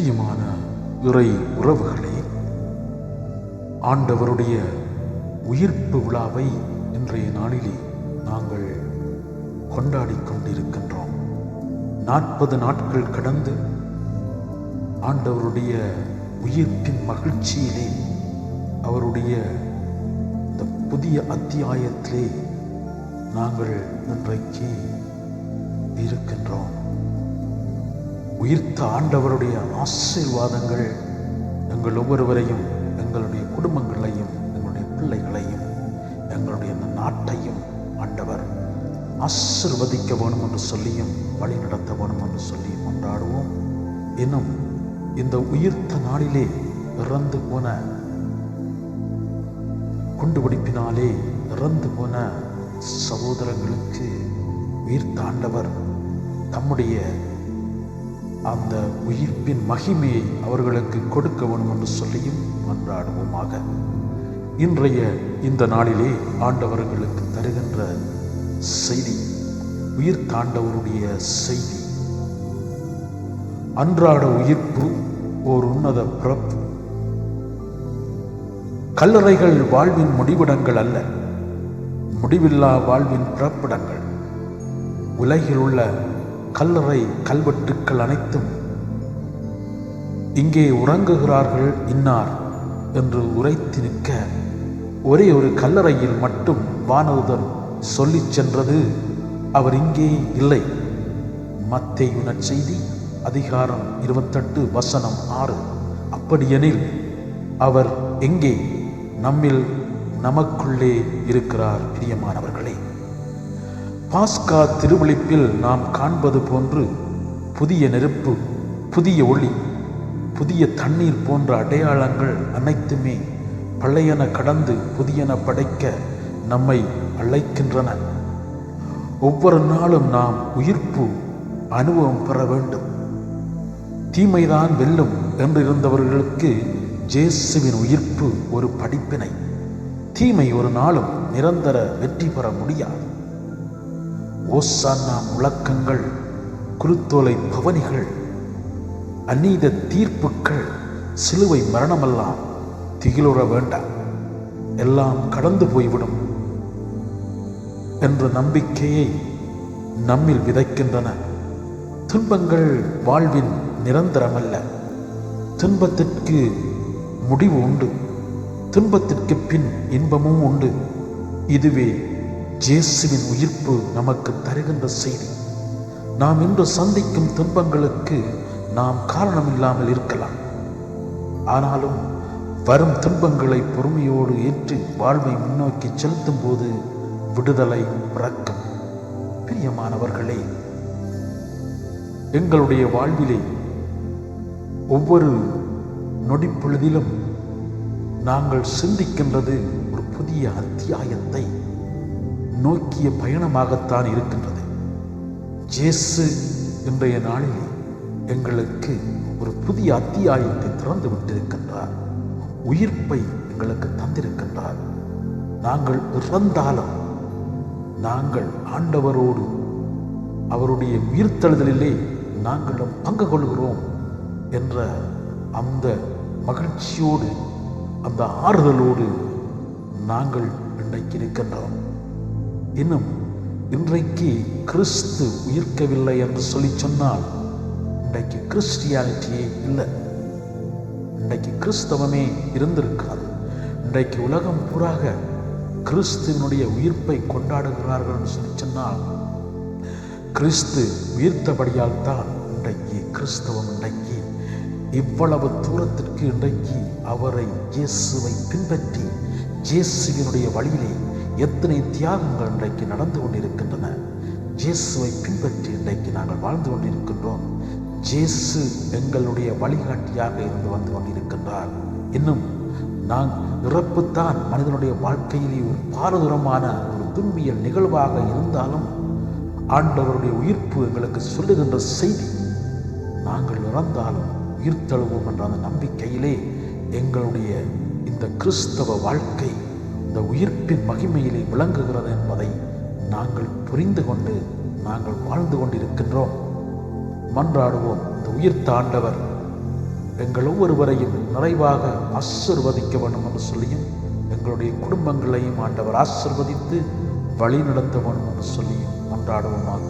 பிரியமான இறை உறவுகளே ஆண்டவருடைய உயிர்ப்பு விழாவை இன்றைய நாளிலே நாங்கள் கொண்டாடிக் கொண்டிருக்கின்றோம். நாற்பது நாட்கள் கடந்து ஆண்டவருடைய உயிர்ப்பின் மகிழ்ச்சியிலே அவருடைய இந்த புதிய அத்தியாயத்திலே நாங்கள் இன்றைக்கு இருக்கின்றோம். உயிர்த்த ஆண்டவருடைய ஆசீர்வாதங்கள் எங்கள் ஒவ்வொருவரையும் எங்களுடைய குடும்பங்களையும் எங்களுடைய பிள்ளைகளையும் எங்களுடைய இந்த நாட்டையும் ஆண்டவர் ஆசிர்வதிக்க வேணும் என்று சொல்லியும் வழி நடத்த வேணும் என்று சொல்லி கொண்டாடுவோம். இன்னும் இந்த உயிர்த்த நாளிலே இறந்து போன குண்டுபிடிப்பினாலே இறந்து போன சகோதரங்களுக்கு உயிர்த்தாண்டவர் தம்முடைய அந்த உயிர்ப்பின் மகிமையை அவர்களுக்கு கொடுக்க வேண்டும் என்று சொல்லியும் மன்றாடுவோமாக. இன்றைய இந்த நாளிலே ஆண்டவர்களுக்கு தருகின்ற செய்தி உயிர் தாண்டவருடைய செய்தி. அன்றாட உயிர்ப்பு ஓர் உன்னத பிறப்பு. கல்லறைகள் வாழ்வின் முடிவிடங்கள் அல்ல முடிவில்லா வாழ்வின் பிறப்பிடங்கள். உலகில் உள்ள கல்லறை கல்வெட்டுக்கள் அனைத்தும் இங்கே உறங்குகிறார்கள் இன்னார் என்று உரைத்து நிற்க ஒரே ஒரு கல்லறையில் மட்டும் வானதுதன் சொல்லிச் சென்றது அவர் இங்கே இல்லை. மத்தேயுன செய்தி அதிகாரம் இருபத்தெட்டு வசனம் ஆறு. அப்படியெனில் அவர் எங்கே? நம்மில் நமக்குள்ளே இருக்கிறார் பிரியமானவர்களே. பாஸ்கா திருவிழிப்பில் நாம் காண்பது போன்று புதிய நெருப்பு புதிய ஒளி புதிய தண்ணீர் போன்ற அடையாளங்கள் அனைத்துமே பழையன கடந்து புதியன படைக்க நம்மை அழைக்கின்றன. ஒவ்வொரு நாளும் நாம் உயிர்ப்பு அனுபவம் பெற வேண்டும். தீமைதான் வெல்லும் என்றிருந்தவர்களுக்கு ஜேசுவின் உயிர்ப்பு ஒரு படிப்பினை. தீமை ஒரு நாளும் நிரந்தர வெற்றி பெற முடியாது. ஓசானா முழக்கங்கள் குருத்தோலை பவனிகள் அநீத தீர்ப்புக்கள் சிலுவை மரணமெல்லாம் திகிலுற வேண்டாம் எல்லாம் கடந்து போய்விடும் என்ற நம்பிக்கையை நம்மில் விதைக்கின்றன. துன்பங்கள் வாழ்வின் நிரந்தரமல்ல. துன்பத்திற்கு முடிவு உண்டு. துன்பத்திற்கு பின் இன்பமும் உண்டு. இதுவே ஜேசுவின் உயிர்ப்பு நமக்கு தருகின்ற செய்தி. நாம் இன்று சந்திக்கும் துன்பங்களுக்கு நாம் காரணமில்லாமல் இருக்கலாம். ஆனாலும் வரும் துன்பங்களை பொறுமையோடு ஏற்று வாழ்வை முன்னோக்கி செலுத்தும் போது விடுதலை பிறக்கும். பிரியமானவர்களே எங்களுடைய வாழ்விலே ஒவ்வொரு நொடிப்பொழுதிலும் நாங்கள் சிந்திக்கின்றது ஒரு புதிய அத்தியாயத்தை நோக்கிய பயணமாகத்தான் இருக்கின்றது. ஜேசு இன்றைய நாளில் எங்களுக்கு ஒரு புதிய அத்தியாயத்தை திறந்து விட்டிருக்கின்றார். உயிர்ப்பை எங்களுக்கு தந்திருக்கின்றார். நாங்கள் இறந்தாலும் நாங்கள் ஆண்டவரோடு அவருடைய உயிர்த்தெழுதலிலே நாங்களும் பங்கு கொள்கிறோம் என்ற அந்த மகிழ்ச்சியோடு அந்த ஆறுதலோடு நாங்கள் இன்றைக்கு இருக்கின்றோம். இன்னும் இன்றைக்கு கிறிஸ்து உயிர்க்கவில்லை என்று சொல்லி சொன்னால் இன்றைக்கு கிறிஸ்டியானிட்டியே இல்லை. இன்றைக்கு கிறிஸ்தவமே இருந்திருக்காது இன்றைக்கு உலகம் பூராக கிறிஸ்துவனுடைய உயிர்ப்பை கொண்டாடுகிறார்கள் என்று சொல்லி சொன்னால் கிறிஸ்து உயிர்த்தபடியால் தான் இன்றைக்கு கிறிஸ்தவம் இன்றைக்கு இவ்வளவு தூரத்திற்கு இன்றைக்கு அவரை இயேசுவை பின்பற்றி இயேசுவினுடைய வழியிலே எத்தனை தியாகங்கள் இன்றைக்கு நடந்து கொண்டிருக்கின்றன? ஜேசுவை பின்பற்றி இன்றைக்கு நாங்கள் வாழ்ந்து கொண்டிருக்கின்றோம். ஜேசு எங்களுடைய வழிகாட்டியாக இருந்து வந்து கொண்டிருக்கின்றார். இன்னும் நான் இறப்புத்தான் மனிதனுடைய வாழ்க்கையிலே ஒரு பாரதூரமான ஒரு துன்பியல் நிகழ்வாக இருந்தாலும் ஆண்டவருடைய உயிர்ப்பு எங்களுக்கு சொல்லுகின்ற செய்தி நாங்கள் இறந்தாலும் உயிர் தழுவோம் என்ற அந்த நம்பிக்கையிலே எங்களுடைய இந்த கிறிஸ்தவ வாழ்க்கை இந்த உயிர்ப்பின் மகிமையிலே விளங்குகிறது என்பதை நாங்கள் புரிந்து கொண்டு நாங்கள் வாழ்ந்து கொண்டிருக்கின்றோம். மன்றாடுவோம். இந்த உயிர் தாண்டவர் எங்கள் ஒவ்வொருவரையும் நிறைவாக ஆசிர்வதிக்க வேண்டும் என்று சொல்லியும் எங்களுடைய குடும்பங்களையும் ஆண்டவர் ஆசிர்வதித்து வழி நடத்த வேண்டும் என்று சொல்லியும் மன்றாடுவோமாக.